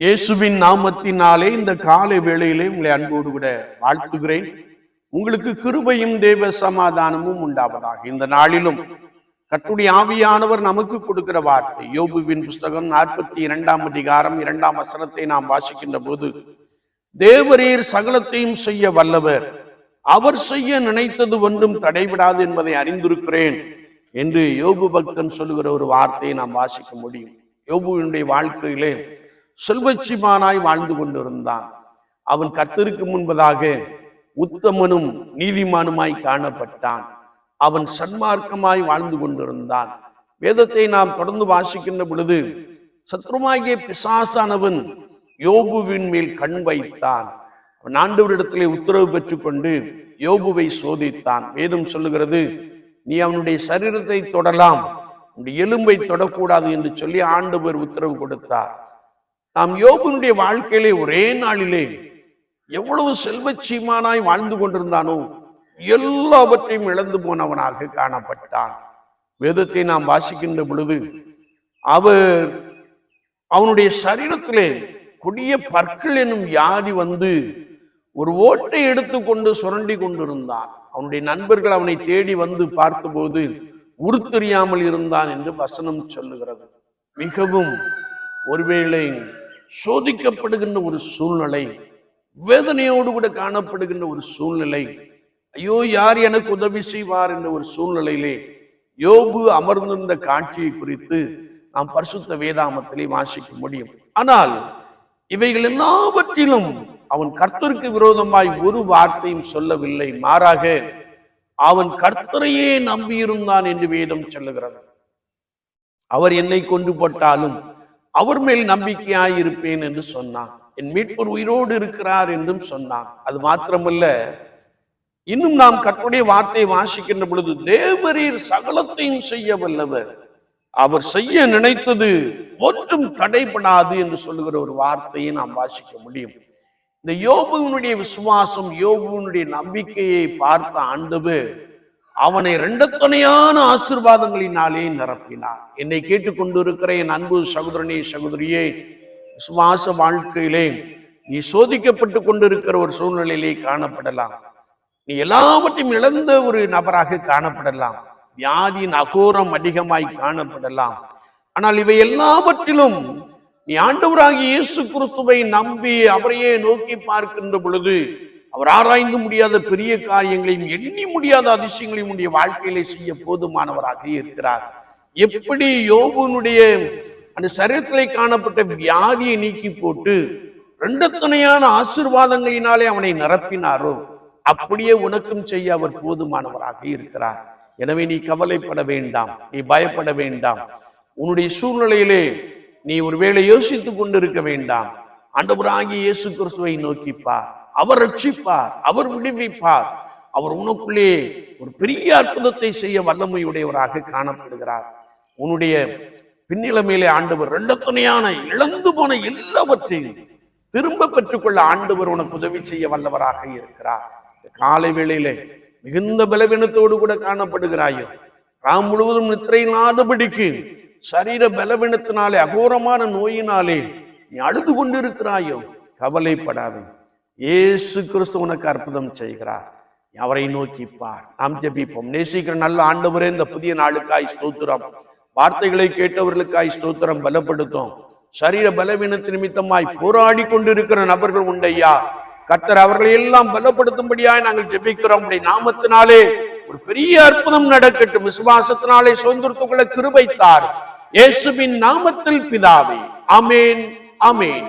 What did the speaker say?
இயேசுவின் நாமத்தினாலே இந்த காலை வேளையிலே உங்களை அன்போடு கூட வாழ்த்துகிறேன். உங்களுக்கு கிருபையும் தேவ சமாதானமும் உண்டாவதாக. இந்த நாளிலும் கட்டுடைய ஆவியானவர் நமக்கு கொடுக்கிற வார்த்தை யோபுவின் புஸ்தகம் நாற்பத்தி இரண்டாம் அதிகாரம் இரண்டாம் வசனத்தை நாம் வாசிக்கின்ற போது தேவரீர் சகலத்தையும் செய்ய வல்லவர். அவர் செய்ய நினைத்தது ஒன்றும் தடைவிடாது என்பதை அறிந்திருக்கிறேன் என்று யோபு பக்தன் சொல்லுகிற ஒரு வார்த்தையை நாம் வாசிக்க முடியும். யோபுவினுடைய வாழ்க்கையிலே செல்வச்சிமானாய் வாழ்ந்து கொண்டிருந்தான். அவன் கர்த்தருக்கு முன்பதாக உத்தமனும் நீதிமானுமாய் காணப்பட்டான். அவன் சன்மார்க்கமாய் வாழ்ந்து கொண்டிருந்தான். வேதத்தை நாம் தொடர்ந்து வாசிக்கின்ற பொழுது சத்ருமாகிய பிசாசானவன் யோபுவின் மேல் கண் வைத்தான். அவன் ஆண்டவரிடத்திலே உத்தரவு பெற்றுக்கொண்டு யோபுவை சோதித்தான். வேதம் சொல்லுகிறது நீ அவனுடைய சரீரத்தை தொடலாம். உன்னுடைய எலும்பை தொடக்கூடாது என்று சொல்லி ஆண்டவர் உத்தரவு கொடுத்தார். நாம் யோபனுடைய வாழ்க்கையிலே ஒரே நாளிலே எவ்வளவு செல்வச்சீமானாய் வாழ்ந்து கொண்டிருந்தானோ எல்லாவற்றையும் இழந்து போனவனாக காணப்பட்டான். வேதத்தை நாம் வாசிக்கின்ற பொழுது அவர் அவனுடைய சரீரத்திலே கொடிய பற்கள் என்னும் வியாதி வந்து ஒரு ஓட்டை எடுத்துக்கொண்டு சுரண்டி கொண்டிருந்தான். அவனுடைய நண்பர்கள் அவனை தேடி வந்து பார்த்தபோது உருத்தெரியாமல் இருந்தான் என்று வசனம் சொல்லுகிறது. மிகவும் ஒருவேளை சோதிக்கப்படுகின்ற ஒரு சூழ்நிலை வேதனையோடு கூட காணப்படுகின்ற ஒரு சூழ்நிலை ஐயோ யார் எனக்கு உதவி செய்வார் என்ற ஒரு சூழ்நிலையிலே யோபு அமர்ந்திருந்த காட்சியை குறித்து நாம் பரிசுத்த வேதாமத்திலே வாசிக்க முடியும். ஆனால் இவைகள் எல்லாவற்றிலும் அவன் கர்த்தருக்கு விரோதமாய் ஒரு வார்த்தையும் சொல்லவில்லை. மாறாக அவன் கர்த்தரையே நம்பியிருந்தான் என்று வேதம் சொல்லுகிறது. அவர் என்னை கொண்டு போட்டாலும் அவர் மேல் நம்பிக்கையாய் இருப்பேன் என்று சொன்னான். என் மீட்பர் உயிரோடு இருக்கிறார் என்றும் சொன்னான். அது மாத்திரமல்ல இன்னும் நாம் கற்றுடைய வார்த்தையை வாசிக்கின்ற பொழுது தேவரீர் சகலத்தையும் செய்ய வல்லவர். அவர் செய்ய நினைத்தது ஒன்றும் தடைபடாது என்று சொல்லுகிற ஒரு வார்த்தையை நாம் வாசிக்க முடியும். இந்த யோபுவினுடைய விசுவாசம் யோபுவினுடைய நம்பிக்கையை பார்த்த ஆண்டவர் அவனை ரெண்டத்தனையான ஆசிர்வாதங்களினாலே நிரப்பினார். என்னை கேட்டுக்கொண்டிருக்கிற என் அன்பு சகோதரனே சகோதரியே சுவாச வாழ்க்கையிலே நீ சோதிக்கப்பட்டு கொண்டிருக்கிற ஒரு சூழ்நிலையிலே காணப்படலாம். நீ எல்லாவற்றையும் இழந்த ஒரு நபராக காணப்படலாம். வியாதியின் அகோரம் அதிகமாய் காணப்படலாம். ஆனால் இவை எல்லாவற்றிலும் நீ ஆண்டவராகி இயேசு கிறிஸ்துவை நம்பி அவரையே நோக்கி பார்க்கின்ற பொழுது அவர் ஆராய்ந்து முடியாத பெரிய காரியங்களையும் எண்ணி முடியாத அதிசயங்களையும் உடைய வாழ்க்கையிலே செய்ய போதுமானவராக இருக்கிறார். எப்படி யோபுனுடைய அந்த சரீரத்திலே காணப்பட்ட வியாதியை நீக்கி போட்டு ரெண்டு துணையான ஆசிர்வாதங்களினாலே அவனை நிரப்பினாரோ அப்படியே உனக்கும் செய்ய அவர் போதுமானவராக இருக்கிறார். எனவே நீ கவலைப்பட வேண்டாம் நீ பயப்பட வேண்டாம். உன்னுடைய சூழ்நிலையிலே நீ ஒருவேளை யோசித்துக் கொண்டிருக்க வேண்டாம். ஆண்டவராகிய இயேசு கிறிஸ்துவை நோக்கிப்பார் அவர் ரட்சிப்பார் அவர் விடுவிப்பார். அவர் உனக்குள்ளே ஒரு பெரிய அற்புதத்தை செய்ய வல்லமையுடையவராக காணப்படுகிறார். உன்னுடைய பின்னிலைமையிலே ஆண்டவர் ரெண்டு துணையான இழந்து போன எல்லாவற்றையும் திரும்ப பெற்றுக்கொள்ள ஆண்டவர் உனக்கு உதவி செய்ய வல்லவராக இருக்கிறார். காலை வேளையிலே மிகுந்த பலவீனத்தோடு கூட காணப்படுகிறாயோ? ராம் முழுவதும் நித்திரையில்லாதபடிக்கு சரீர பலவீனத்தினாலே அகோரமான நோயினாலே நீ அழுது கொண்டிருக்கிறாயோ? கவலைப்படாதே. இயேசு கிறிஸ்து உனக்கு அற்புதம் செய்கிறார். அவரை நோக்கி பார் நாம் ஜெபிப்போம். நேசிக்கிற நல்ல ஆண்டவரே இந்த புதிய நாளுக்காய் ஸ்தோத்திரம். வார்த்தைகளை கேட்டவர்களுக்காய் ஸ்தோத்திரம். பலப்படுத்தும். சரீர பலவீனத்து நிமித்தமாய் போராடி கொண்டிருக்கிற நபர்கள் உண்டையா கர்த்தர் அவர்களை எல்லாம் பலப்படுத்தும்படியாய் நாங்கள் ஜெபிக்கிறோம். உம்முடைய நாமத்தினாலே ஒரு பெரிய அற்புதம் நடக்கட்டும். விசுவாசத்தினாலே சுதந்திரத்துக்குள்ள கிருபைத்தார் இயேசுவின் நாமத்தில் பிதாவே. அமேன் அமேன்